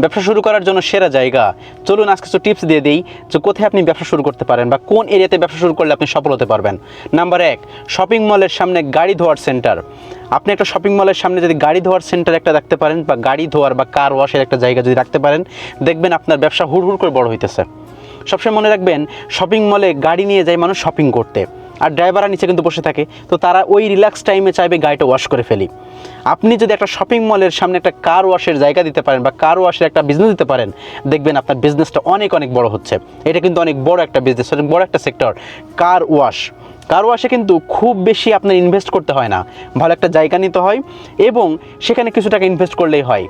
ব্যবসা শুরু করার জন্য সেরা জায়গা। চলুন আজকে কিছু টিপস দিয়ে দিই যে কোথায় আপনি ব্যবসা শুরু করতে পারেন বা কোন এরিয়াতে ব্যবসা শুরু করলে আপনি সফল হতে পারবেন। নাম্বার এক শপিং মলের সামনে গাড়ি ধোয়ার সেন্টার আপনি একটা শপিং মলের সামনে যদি গাড়ি ধোয়ার সেন্টার একটা রাখতে পারেন বা গাড়ি ধোয়ার বা কার ওয়াশের একটা জায়গা যদি রাখতে পারেন, দেখবেন আপনার ব্যবসা হুড় হুড় করে বড় হইতেছে। সবসময় মনে রাখবেন শপিং মলে গাড়ি নিয়ে যায় মানুষ শপিং করতে। আর ড্রাইভাররা নিচে কিন্তু বসে থাকে। তো তারা ওই রিল্যাক্স টাইমে চাইবে গাড়িটা ওয়াশ করে ফেলি। আপনি যদি একটা শপিং মলের সামনে একটা কার ওয়াশের জায়গা দিতে পারেন বা কার ওয়াশের একটা বিজনেস দিতে পারেন, দেখবেন আপনার বিজনেসটা অনেক অনেক বড় হচ্ছে। এটা কিন্তু অনেক বড় একটা বিজনেস অনেক বড় একটা সেক্টর কার ওয়াশ কার ওয়াশে কিন্তু খুব বেশি আপনার ইনভেস্ট করতে হয় না। ভালো একটা জায়গা নিতে হয় এবং সেখানে কিছু টাকা ইনভেস্ট করলেই হয়।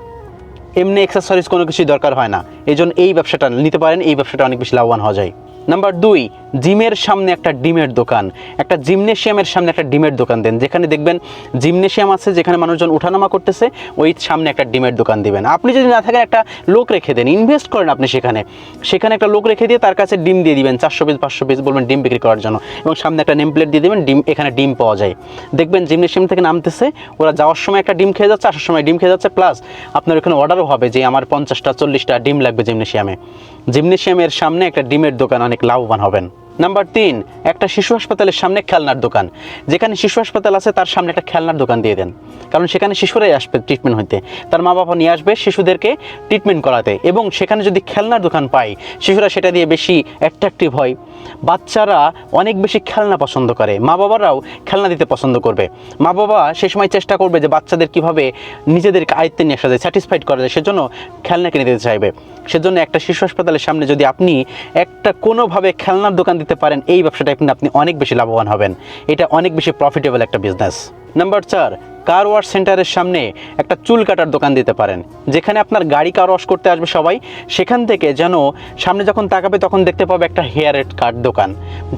এমনি এক্সেসরিজ কোনো কিছুই দরকার হয় না। এই জন্য এই ব্যবসাটা নিতে পারেন, এই ব্যবসাটা অনেক বেশি লাভবান হওয়া যায়। নাম্বার দুই জিমের সামনে একটা ডিমের দোকান। একটা জিমনেশিয়ামের সামনে একটা ডিমের দোকান দেন। যেখানে দেখবেন জিমনেশিয়াম আছে, যেখানে মানুষজন ওঠানামা করতেছে, ওই সামনে একটা ডিমের দোকান দিবেন। আপনি যদি না থাকেন, একটা লোক রেখে দেন। ইনভেস্ট করেন আপনি সেখানে। সেখানে একটা লোক রেখে দিয়ে তার কাছে ডিম দিয়ে দিবেন। চারশো পিস পাঁচশো পিস বলবেন ডিম বিক্রি করার জন্য। এবং সামনে একটা নেম প্লেট দিয়ে দেবেন, ডিম, এখানে ডিম পাওয়া যায়। দেখবেন জিমনেশিয়াম থেকে নামতেছে, ওরা যাওয়ার সময় একটা ডিম খেয়ে যাচ্ছে, আসার সময় ডিম খেয়ে যাচ্ছে প্লাস আপনার ওখানে অর্ডারও হবে যে আমার পঞ্চাশটা, চল্লিশটা ডিম লাগবে জিমনেশিয়ামে। জিমনেশিয়ামের সামনে একটা ডিমের দোকান, অনেক লাভবান হবেন। নাম্বার তিন, একটা শিশু হাসপাতালের সামনে খেলনার দোকান। যেখানে শিশু হাসপাতাল আছে, তার সামনে একটা খেলনার দোকান দিয়ে দেন। কারণ সেখানে শিশুরাই আসবে ট্রিটমেন্ট হইতে। তার মা বাবা নিয়ে আসবে শিশুদেরকে ট্রিটমেন্ট করাতে। এবং সেখানে যদি খেলনার দোকান পায় শিশুরা সেটা দিয়ে বেশি অ্যাট্রাকটিভ হয়। বাচ্চারা অনেক বেশি খেলনা পছন্দ করে। মা বাবারাও খেলনা দিতে পছন্দ করবে। মা বাবা সে সময় চেষ্টা করবে যে বাচ্চাদের কীভাবে নিজেদেরকে আয়ত্তে নিয়ে আসা যায় স্যাটিসফাইড করা যায়, সেজন্য খেলনা কিনে দিতে চাইবে। সেজন্য একটা শিশু হাসপাতালের সামনে যদি আপনি একটা কোনোভাবে খেলনার দোকান দিতে পারেন, এই ব্যবসাটা আপনি অনেক বেশি লাভবান হবেন। এটা অনেক বেশি প্রফিটেবল একটা বিজনেস নাম্বার চার কার ওয়াশ সেন্টারের সামনে একটা চুল কাটার দোকান দিতে পারেন, যেখানে আপনার গাড়ি কার ওয়াশ করতে আসবে সবাই। সেখান থেকে যেন সামনে যখন তাকাবে তখন দেখতে পাবে একটা হেয়ার কাট দোকান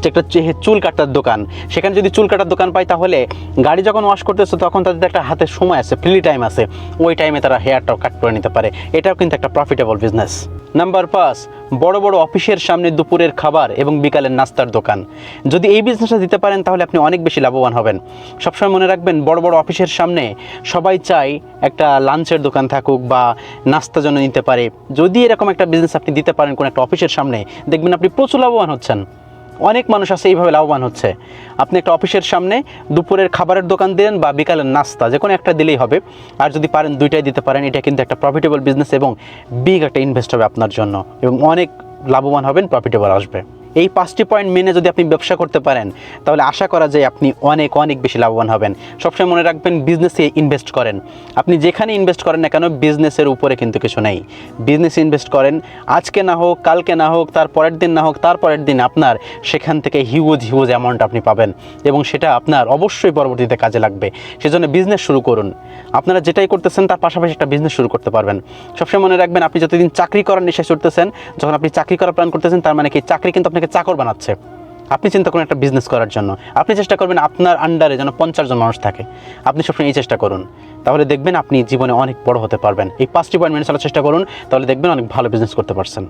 একটা চুল কাটার দোকান। সেখানে যদি চুল কাটার দোকান পায় তাহলে গাড়ি যখন ওয়াশ করতেছে তখন তাদের একটা হাতে সময় আছে ফ্রি টাইম আছে। ওই টাইমে তারা হেয়ারটাও কাট করে নিতে পারে। এটাও কিন্তু একটা প্রফিটেবল বিজনেস নাম্বার পাঁচ, বড় বড় অফিসের সামনে দুপুরের খাবার এবং বিকালের নাস্তার দোকান। যদি এই বিজনেসটা দিতে পারেন, তাহলে আপনি অনেক বেশি লাভবান হবেন। সবসময় মনে রাখবেন, বড় বড় অফিসের সামনে সবাই চায় একটা লাঞ্চের দোকান থাকুক বা নাস্তা জন্য নিতে পারে। যদি এরকম একটা বিজনেস আপনি দিতে পারেন, কোনো একটা অফিসের সামনে, দেখবেন আপনি প্রচুর লাভবান হচ্ছেন। অনেক মানুষ আছে এইভাবে লাভবান হচ্ছে। আপনি একটা অফিসের সামনে দুপুরের খাবারের দোকান দিলেন বা বিকালের নাস্তা যে কোনো একটা দিলেই হবে। আর যদি পারেন দুইটাই দিতে পারেন, এটা কিন্তু একটা প্রফিটেবল বিজনেস এবং বিগ একটা ইনভেস্ট হবে আপনার জন্য এবং অনেক লাভবান হবেন প্রফিটেবল আসবে। এই পাঁচটি পয়েন্ট মেনে যদি আপনি ব্যবসা করতে পারেন, তাহলে আশা করা যায় আপনি অনেক অনেক বেশি লাভবান হবেন। সবসময় মনে রাখবেন বিজনেসে ইনভেস্ট করেন। আপনি যেখানে ইনভেস্ট করেন না কেন বিজনেসের উপরে কিন্তু কিছু নেই। বিজনেস ইনভেস্ট করেন, আজকে না হোক, কালকে না হোক, তার পরের দিন না হোক, তার পরের দিন আপনার সেখান থেকে হিউজ হিউজ অ্যামাউন্ট আপনি পাবেন। এবং সেটা আপনার অবশ্যই পরবর্তীতে কাজে লাগবে। সেজন্য বিজনেস শুরু করুন। আপনারা যেটাই করতেছেন, তার পাশাপাশি একটা বিজনেস শুরু করতে পারবেন। সবসময় মনে রাখবেন, আপনি যতদিন চাকরি করার নেশায় চড়তেছেন যখন আপনি চাকরি করার প্ল্যান করতেছেন, তার মানে কি, চাকরি কিন্তু আপনাকে চাকর বানাচ্ছে। আপনি চিন্তা করুন একটা বিজনেস করার জন্য। আপনি চেষ্টা করবেন আপনার আন্ডারে যেন পঞ্চাশ জন মানুষ থাকে। আপনি সবসময় এই চেষ্টা করুন। তাহলে দেখবেন আপনি জীবনে অনেক বড় হতে পারবেন। এই পাঁচটি পয়েন্ট মেনে চলার চেষ্টা করুন, তাহলে দেখবেন অনেক ভালো বিজনেস করতে পারছেন।